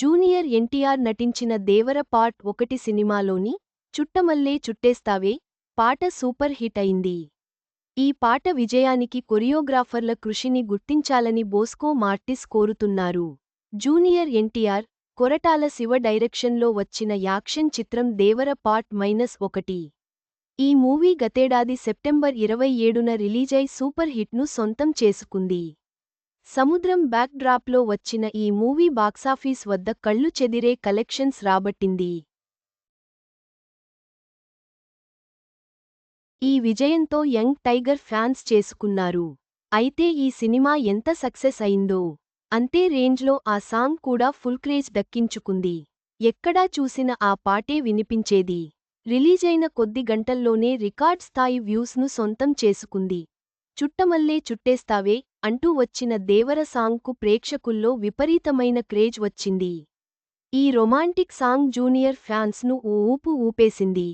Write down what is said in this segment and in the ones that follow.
Junior NTR నటించిన దేవర part ఒకటి సినిమాలోని చుట్టమల్లే చుట్టేస్తావే పాట సూపర్ హిట్ అయింది. ఈ పాట విజయానికి కొరియోగ్రాఫర్ల కృషిని గుర్తించాలని బోస్కో మార్టిస్ కోరుతున్నారు. జూనియర్ ఎన్టీఆర్ కొరటాల శివ డైరెక్షన్లో వచ్చిన యాక్షన్ చిత్రం దేవర పార్ట్ మైనస్ ఒకటి. ఈ మూవీ గతేడాది సెప్టెంబర్ ఇరవై ఏడున రిలీజై సూపర్ హిట్ను సొంతం చేసుకుంది. సముద్రం బ్యాక్డ్రాప్లో వచ్చిన ఈ మూవీ బాక్సాఫీస్ వద్ద కళ్ళు చెదిరే కలెక్షన్స్ రాబట్టింది. ఈ విజయంతో యంగ్ టైగర్ ఫ్యాన్స్ చేసుకున్నారు. అయితే ఈ సినిమా ఎంత సక్సెస్ అయిందో అంతే రేంజ్లో ఆ సాంగ్ కూడా ఫుల్ క్రేజ్ దక్కించుకుంది. ఎక్కడా చూసిన ఆ పాటే వినిపించేది. రిలీజైన కొద్ది గంటల్లోనే రికార్డ్ స్థాయి వ్యూస్ను సొంతం చేసుకుంది. చుట్టమల్లే చుట్టేస్తావే అంటూ వచ్చిన దేవర సాంగ్కు ప్రేక్షకుల్లో విపరీతమైన క్రేజ్ వచ్చింది. ఈ రొమాంటిక్ సాంగ్ జూనియర్ ఫ్యాన్స్ను ఓ ఊపు ఊపేసింది.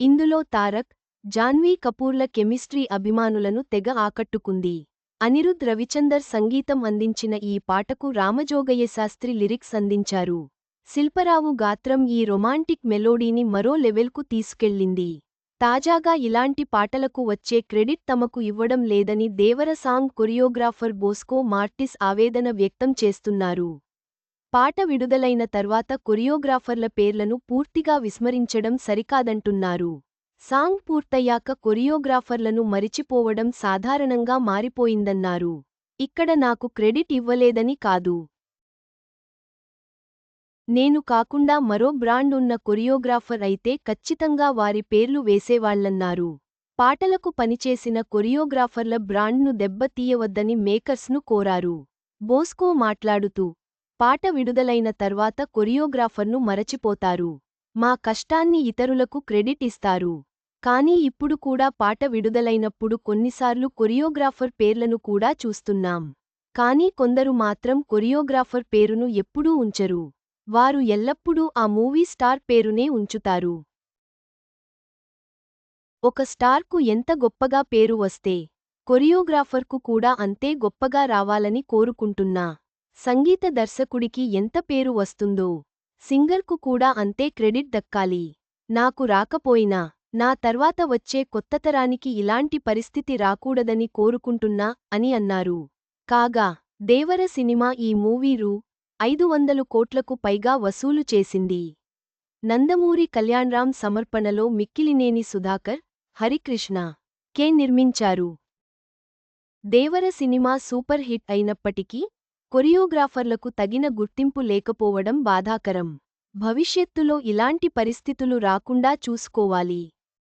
ఇందులో తారక్ జాన్వీ కపూర్ల కెమిస్ట్రీ అభిమానులను తెగ ఆకట్టుకుంది. అనిరుద్ రవిచందర్ సంగీతం అందించిన ఈ పాటకు రామజోగయ్య శాస్త్రి లిరిక్స్ అందించారు. శిల్పరావు గాత్రం ఈ రొమాంటిక్ మెలోడీని మరో లెవెల్కు తీసుకెళ్ళింది. తాజాగా ఇలాంటి పాటలకు వచ్చే క్రెడిట్ తమకు ఇవ్వడం లేదని దేవర సాంగ్ కొరియోగ్రాఫర్ బోస్కో మార్టిస్ ఆవేదన వ్యక్తం చేస్తున్నారు. పాట విడుదలైన తర్వాత కొరియోగ్రాఫర్ల పేర్లను పూర్తిగా విస్మరించడం సరికాదంటున్నారు. సాంగ్ పూర్తయ్యాక కొరియోగ్రాఫర్లను మరిచిపోవడం సాధారణంగా మారిపోయిందన్నారు. ఇక్కడ నాకు క్రెడిట్ ఇవ్వలేదని కాదు. నేను కాకుండా మరో బ్రాండ్ ఉన్న కొరియోగ్రాఫర్ అయితే ఖచ్చితంగా వారి పేర్లు వేసేవాళ్ళన్నారు పాటలకు పనిచేసిన కొరియోగ్రాఫర్ల బ్రాండ్ను దెబ్బతీయవద్దని మేకర్స్ను కోరారు. బోస్కో మాట్లాడుతూ పాట విడుదలైన తర్వాత కొరియోగ్రాఫర్ను మరచిపోతారు. మా కష్టాన్ని ఇతరులకు క్రెడిట్ ఇస్తారు. కానీ ఇప్పుడు కూడా పాట విడుదలైనప్పుడు కొన్నిసార్లు కొరియోగ్రాఫర్ పేర్లను కూడా చూస్తున్నాం. కానీ కొందరు మాత్రం కొరియోగ్రాఫర్ పేరును ఎప్పుడూ ఉంచరు. వారు ఎల్లప్పుడూ ఆ మూవీ స్టార్ పేరునే ఉంచుతారు. ఒక స్టార్కు ఎంత గొప్పగా పేరు వస్తే కొరియోగ్రాఫర్కు కూడా అంతే గొప్పగా రావాలని కోరుకుంటున్నా సంగీత దర్శకుడికి ఎంత పేరు వస్తుందో సింగర్కు కూడా అంతే క్రెడిట్ దక్కాలి. నాకు రాకపోయినా నా తర్వాత వచ్చే కొత్తతరానికి ఇలాంటి పరిస్థితి రాకూడదని కోరుకుంటున్నా అని అన్నారు. కాగా దేవర సినిమా ఈ మూవీ రూ. ఐదు వందలు కోట్లకు పైగా వసూలు చేసింది. నందమూరి కళ్యాణ్రామ్ సమర్పణలో మిక్కిలినేని సుధాకర్ హరికృష్ణ కే. నిర్మించారు. దేవర సినిమా సూపర్ హిట్ అయినప్పటికీ కొరియోగ్రాఫర్లకు తగిన గుర్తింపు లేకపోవడం బాధాకరం. భవిష్యత్తులో ఇలాంటి పరిస్థితులు రాకుండా చూసుకోవాలి.